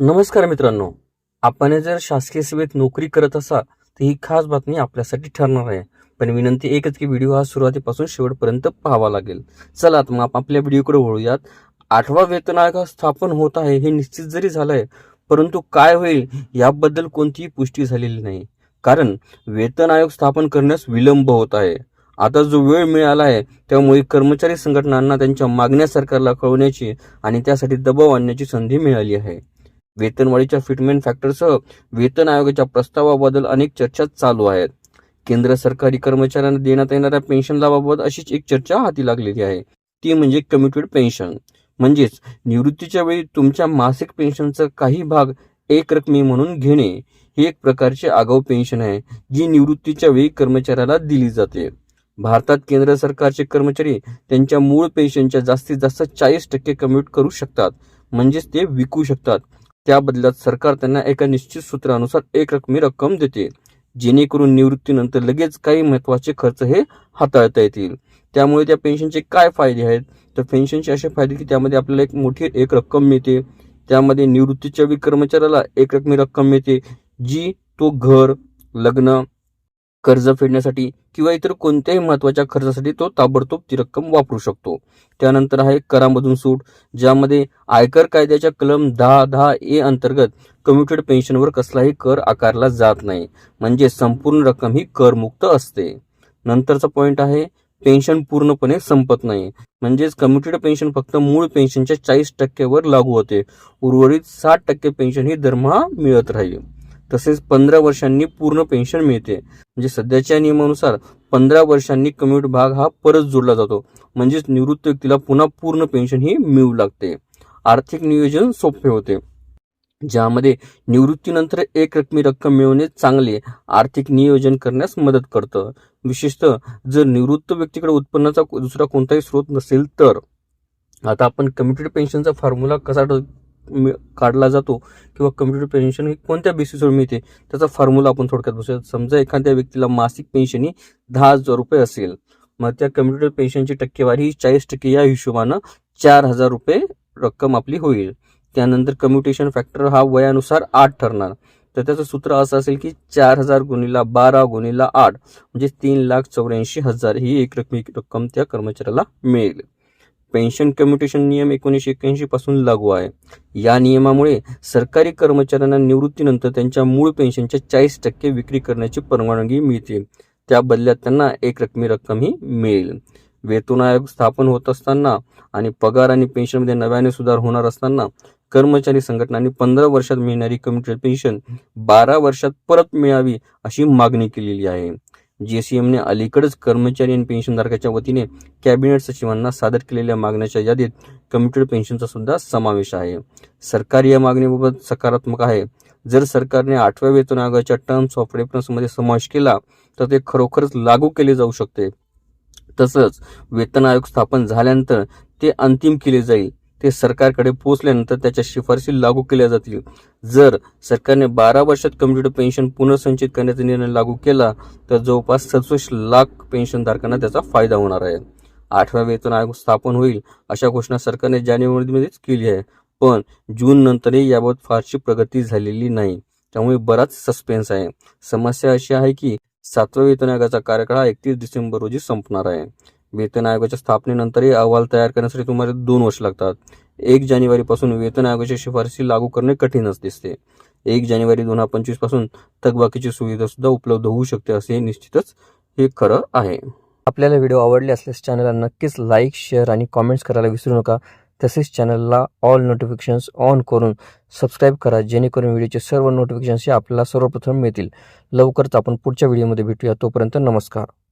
नमस्कार मित्रांनो. आपण जर शासकीय सेवेत नोकरी करत असाल तर ही खास बातमी आपल्यासाठी ठरणार आहे. पण विनंती एकच की व्हिडिओ हा सुरुवातीपासून शेवटपर्यंत पाहावा लागेल. चला तर मग आप आपल्या व्हिडिओकडे वळूयात. आठवा वेतन आयोग हा स्थापन होत आहे हे निश्चित जरी झालंय परंतु काय होईल याबद्दल कोणतीही पुष्टी झालेली नाही. कारण वेतन आयोग स्थापन करण्यास विलंब होत आहे. आता जो वेळ मिळाला आहे त्यामुळे कर्मचारी संघटनांना त्यांच्या मागण्या सरकारला कळवण्याची आणि त्यासाठी दबाव आणण्याची संधी मिळाली आहे. वेतनवाढीच्या फिटमेंट फॅक्टरसह वेतन आयोगाच्या प्रस्तावाबद्दल अनेक चर्चा चालू आहेत. केंद्र सरकारी कर्मचाऱ्यांना देण्यात येणाऱ्या पेन्शन लाभाबाबत अशीच एक चर्चा हाती लागलेली आहे. ती म्हणजे कम्युटेड पेन्शन म्हणजेच निवृत्तीच्या वेळी तुमच्या मासिक पेन्शनचा काही भाग एक रकमी म्हणून घेणे ही एक प्रकारची आगाऊ पेन्शन आहे जी निवृत्तीच्या वेळी कर्मचाऱ्याला दिली जाते. भारतात केंद्र सरकारचे कर्मचारी त्यांच्या मूळ पेन्शनच्या जास्तीत जास्त चाळीस टक्के कम्युट करू शकतात. म्हणजेच ते विकू शकतात. त्या बदल्यात सरकार त्यांना एका निश्चित सूत्रानुसार एक रकमी रक्कम देते जेणेकरून निवृत्तीनंतर लगेच काही महत्त्वाचे खर्च हे हाताळता येतील. त्यामुळे त्या पेन्शनचे काय फायदे आहेत? तर पेन्शनचे असे फायदे की त्यामध्ये आपल्याला एक मोठी एक रक्कम मिळते. त्यामध्ये निवृत्तीच्या वेळी कर्मचाऱ्याला एक रकमी रक्कम मिळते जी तो घर लग्न कर्ज फेडण्यासाठी किंवा इतर कोणत्याही महत्त्वाच्या खर्चासाठी तो ताबडतोब ती रक्कम वापरू शकतो. त्यानंतर आहे करामधून सूट ज्यामध्ये आयकर कायद्याच्या कलम दहा दहा ए अंतर्गत कम्युटेड पेन्शनवर कसलाही कर आकारला जात नाही. म्हणजे संपूर्ण रक्कम ही करमुक्त असते. नंतरचा पॉईंट आहे पेन्शन पूर्णपणे संपत नाही. म्हणजेच कम्युटेड पेन्शन फक्त मूळ पेन्शनच्या चाळीस टक्क्यावर लागू होते. उर्वरित साठ टक्के पेन्शन ही दरमहा मिळत राहील. तसेच पंधरा वर्षांनी पूर्ण पेन्शन मिळते. म्हणजे सध्याच्या नियमानुसार पंधरा वर्षांनी कम्युट भाग हा परत जोडला जातो. म्हणजेच निवृत्त व्यक्तीला पुन्हा पूर्ण पेन्शन ही मिळू लागते. आर्थिक नियोजन सोपे होते. ज्यामध्ये निवृत्तीनंतर एक रकमी रक्कम मिळवणे चांगले आर्थिक नियोजन करण्यास मदत करतं. विशेषतः जर निवृत्त व्यक्तीकडे उत्पन्नाचा दुसरा कोणताही स्रोत नसेल तर. आता आपण कम्युटेड पेन्शनचा फॉर्म्युला कसा काढला जातो किंवा कम्प्युटर पेन्शन ही कोणत्या बेसिसवर मिळते त्याचा फॉर्म्युला आपण थोडक्यात बसूया समजा एखाद्या व्यक्तीला मासिक पेन्शन ही दहा हजार रुपये असेल. मग त्या कम्प्युटर पेन्शनची टक्केवारी ही चाळीस टक्के या हिशोबानं चार हजार रुपये रक्कम आपली होईल. त्यानंतर कम्युटेशन फॅक्टर हा वयानुसार आठ ठरणार. तर त्याचं सूत्र असं असेल की चार हजार गुणीला बारा गुणीला आठ म्हणजे तीन लाख चौऱ्याऐंशी हजार ही एक रकमी रक्कम त्या कर्मचाऱ्याला मिळेल. पेन्शन कम्युटेशन नियम एकोणीसशे एक्क्याऐंशी पासून लागू आहे. या नियमामुळे सरकारी कर्मचाऱ्यांना निवृत्तीनंतर त्यांच्या मूळ पेन्शनच्या चाळीस टक्के विक्री करण्याची परवानगी मिळते. त्या बदल्यात त्यांना एक रकमी रक्कम ही मिळेल. वेतन आयोग स्थापन होत असताना आणि पगार आणि पेन्शनमध्ये नव्याने सुधार होणार असताना कर्मचारी संघटनांनी पंधरा वर्षात मिळणारी कम्युटर पेन्शन बारा वर्षात परत मिळावी अशी मागणी केलेली आहे. जीसीएमने अलीकडेच कर्मचारी आणि पेन्शनधारकाच्या वतीने कॅबिनेट सचिवांना सादर केलेल्या मागण्याच्या यादीत कम्युटेड पेन्शनचा सुद्धा समावेश आहे. सरकार या मागणीबाबत सकारात्मक आहे. जर सरकारने आठव्या वेतन आयोगाच्या टर्म्स ऑफ रेफरन्समध्ये समावेश केला तर ते खरोखरच लागू केले जाऊ शकते. तसंच वेतन आयोग स्थापन झाल्यानंतर ते अंतिम केले जाईल. ते सरकारकडे पोहोचल्यानंतर त्याच्या शिफारसी लागू केल्या जातील. जर सरकारने बारा वर्षात कम्युटेड पेन्शन पुनर्संचित करण्याचा निर्णय लागू केला तर जवळपास सदुसष्ट लाख पेन्शनधारकांना त्याचा फायदा होणार आहे. आठवा वेतन आयोग स्थापन होईल अशा घोषणा सरकारने जानेवारीमध्येच केली आहे. पण जून नंतरही याबाबत फारशी प्रगती झालेली नाही. त्यामुळे बराच सस्पेन्स आहे. समस्या अशी आहे की सातव्या वेतन आयोगाचा कार्यकाळ हा एकतीस डिसेंबर रोजी संपणार आहे. वेतन आयोगाच्या स्थापनेनंतरही अहवाल तयार करण्यासाठी तुम्हाला दोन वर्ष लागतात. एक जानेवारीपासून वेतन आयोगाच्या शिफारसी लागू करणे कठीणच दिसते. एक जानेवारी दोन हजार पंचवीसपासून थकबाकीची सुविधा सुद्धा उपलब्ध होऊ शकते असे निश्चितच हे खरं आहे. आपल्याला व्हिडिओ आवडले असल्यास चॅनलला नक्कीच लाईक शेअर आणि कॉमेंट्स करायला विसरू नका. तसेच चॅनलला ऑल नोटिफिकेशन्स ऑन करून सबस्क्राईब करा जेणेकरून व्हिडिओचे सर्व नोटिफिकेशन्स हे आपल्याला सर्वप्रथम मिळतील. लवकरच आपण पुढच्या व्हिडिओमध्ये भेटूया. तोपर्यंत नमस्कार.